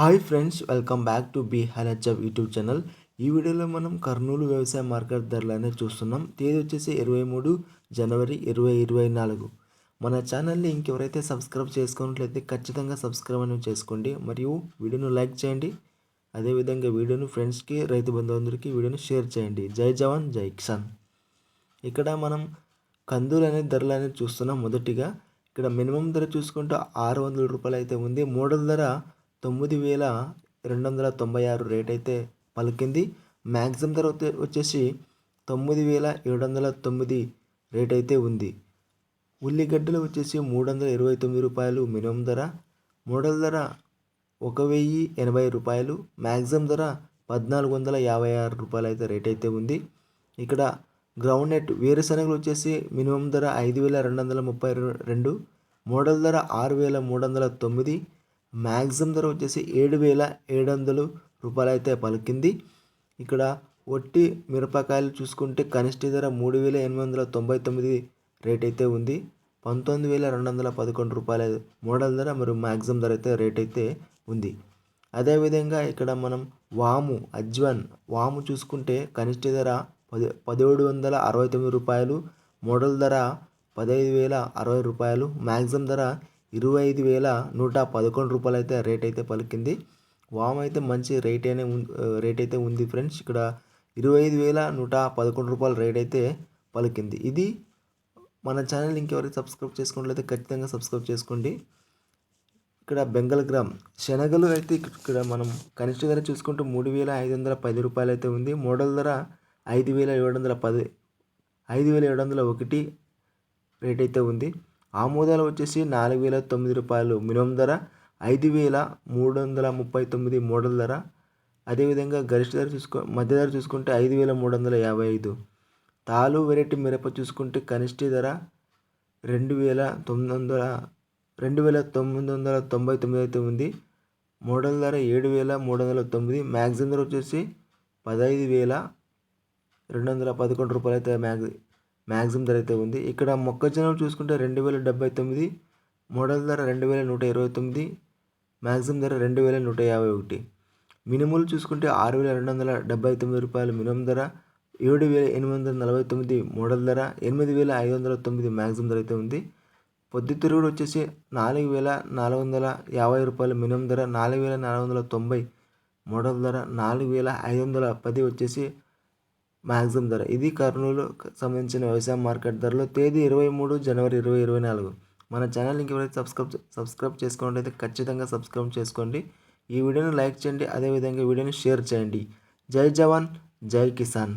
Hi friends welcome back to B హెల్హెచ్ఎఫ్ YouTube channel. ఈ వీడియోలో మనం కర్నూలు వ్యవసాయ మార్కెట్ ధరలు అనేది చూస్తున్నాం. తేదీ వచ్చేసి ఇరవై మూడు జనవరి ఇరవై ఇరవై నాలుగు. మన ఛానల్ని ఇంకెవరైతే సబ్స్క్రైబ్ చేసుకున్నట్లయితే ఖచ్చితంగా సబ్స్క్రైబ్ అనేది చేసుకోండి. మరియు వీడియోను లైక్ చేయండి. అదేవిధంగా వీడియోను ఫ్రెండ్స్కి రైతు బంధువులందరికీ వీడియోను షేర్ చేయండి. జై జవాన్ జై కిసాన్. ఇక్కడ మనం కందులు అనే ధరలు అనేది చూస్తున్నాం మొదటిగా. ఇక్కడ మినిమం ధర చూసుకుంటే ఆరు వందల రూపాయలు అయితే ఉంది. మోడల్ ధర తొమ్మిది వేల రెండు వందల తొంభై ఆరు రేట్ అయితే పలికింది. మ్యాక్సిమం ధర వచ్చేసి తొమ్మిది వేల ఏడు వందల తొమ్మిది రేట్ అయితే ఉంది. ఉల్లిగడ్డలు వచ్చేసి మూడు వందల ఇరవై తొమ్మిది రూపాయలు మినిమం ధర. మోడల్ ధర ఒక వెయ్యి ఎనభై రూపాయలు. మ్యాక్సిమం ధర పద్నాలుగు వందల యాభై ఆరు రూపాయలు అయితే రేట్ అయితే ఉంది. ఇక్కడ గ్రౌండ్ నెట్ వేరుశనగలు వచ్చేసి మినిమం ధర ఐదు వేల రెండు వందల ముప్పై రెండు. మోడల్ ధర ఆరు వేల మూడు వందల తొమ్మిది. మ్యాక్సిమం ధర వచ్చేసి ఏడు వేల ఏడు వందలు రూపాయలు అయితే పలికింది. ఇక్కడ ఒట్టి మిరపకాయలు చూసుకుంటే కనిష్ట ధర మూడు వేల ఎనిమిది వందల తొంభై తొమ్మిది రేట్ అయితే ఉంది. పంతొమ్మిది వేల రెండు వందల పదకొండు రూపాయల మోడల్ ధర మరియు మ్యాక్సిమం ధర అయితే రేట్ అయితే ఉంది. అదేవిధంగా ఇక్కడ మనం వాము అజ్వన్ వాము చూసుకుంటే కనిష్ట ధర పది పదిహేడు వందల అరవై తొమ్మిది రూపాయలు మోడల్ ధర పదహైదు వేల అరవై రూపాయలు మ్యాక్సిమం ధర ఇరవై ఐదు వేల నూట పదకొండు రూపాయలు అయితే రేట్ అయితే పలికింది. వామ్ అయితే మంచి రేట్ అనే రేట్ అయితే ఉంది ఫ్రెండ్స్ ఇక్కడ ఇరవై ఐదు వేల నూట పదకొండు రూపాయల రేట్ అయితే పలికింది. ఇది మన ఛానల్ ఇంకెవరైతే సబ్స్క్రైబ్ చేసుకోవట్లయితే ఖచ్చితంగా సబ్స్క్రైబ్ చేసుకోండి. ఇక్కడ బెంగల్ గ్రామ్ శనగలు అయితే ఇక్కడ మనం కనిష్ట ధర చూసుకుంటే మూడు వేల ఐదు వందల పది రూపాయలు అయితే ఉంది. మోడల్ ధర ఐదు వేల ఏడు వందల పది ఐదు వేల ఏడు వందల ఒకటి రేట్ అయితే ఉంది. ఆమోదాలు వచ్చేసి నాలుగు వేల తొమ్మిది రూపాయలు. మినిమం ధర ఐదు వేల మూడు వందల ముప్పై తొమ్మిది మోడల్ ధర. అదేవిధంగా గరిష్ట ధర చూసుకో మధ్య ధర చూసుకుంటే ఐదు వేల మూడు వందల యాభై ఐదు. తాలు వెరైటీ మిరప చూసుకుంటే కనిష్ట ధర రెండు వేల తొమ్మిది వందల రెండు వేల తొమ్మిది వందల తొంభై తొమ్మిది అయితే ఉంది. మోడల్ ధర ఏడు వేల మూడు వందల తొమ్మిది. మ్యాక్సిమం ధర వచ్చేసి పదహైదు వేల రెండు వందల పదకొండు రూపాయలు అయితే మ్యాక్సి మ్యాక్సిమం ధర అయితే ఉంది. ఇక్కడ మొక్కజొన్నలు చూసుకుంటే రెండు వేల డెబ్బై తొమ్మిది మోడల్ ధర రెండు వేల నూట ఇరవై తొమ్మిది మ్యాక్సిమం ధర రెండు వేల నూట యాభై ఒకటి. మినిమల్ చూసుకుంటే ఆరు వేల రెండు వందల డెబ్బై తొమ్మిది రూపాయలు మినిమం ధర ఏడు వేల ఎనిమిది వందల నలభై తొమ్మిది మోడల్ ధర ఎనిమిది వేల ఐదు వందల తొమ్మిది మ్యాక్సిమం ధర అయితే ఉంది. పొద్దుతిరుగుడు వచ్చేసి నాలుగు వేల నాలుగు వందల యాభై రూపాయలు మినిమం ధర నాలుగు వేల నాలుగు వందల తొంభై మోడల్ ధర నాలుగు వేల ఐదు వందల పది వచ్చేసి మ్యాక్సిమం ధర. ఇది కర్నూలు సంబంధించిన వ్యవసాయ మార్కెట్ ధరలో. తేదీ ఇరవై మూడు జనవరి ఇరవై ఇరవై నాలుగు. మన ఛానల్ ఇంకెవరైతే సబ్స్క్రైబ్ సబ్స్క్రైబ్ చేసుకున్నట్లయితే ఖచ్చితంగా సబ్స్క్రైబ్ చేసుకోండి. ఈ వీడియోని లైక్ చేయండి. అదేవిధంగా వీడియోని షేర్ చేయండి. జై జవాన్ జై కిసాన్.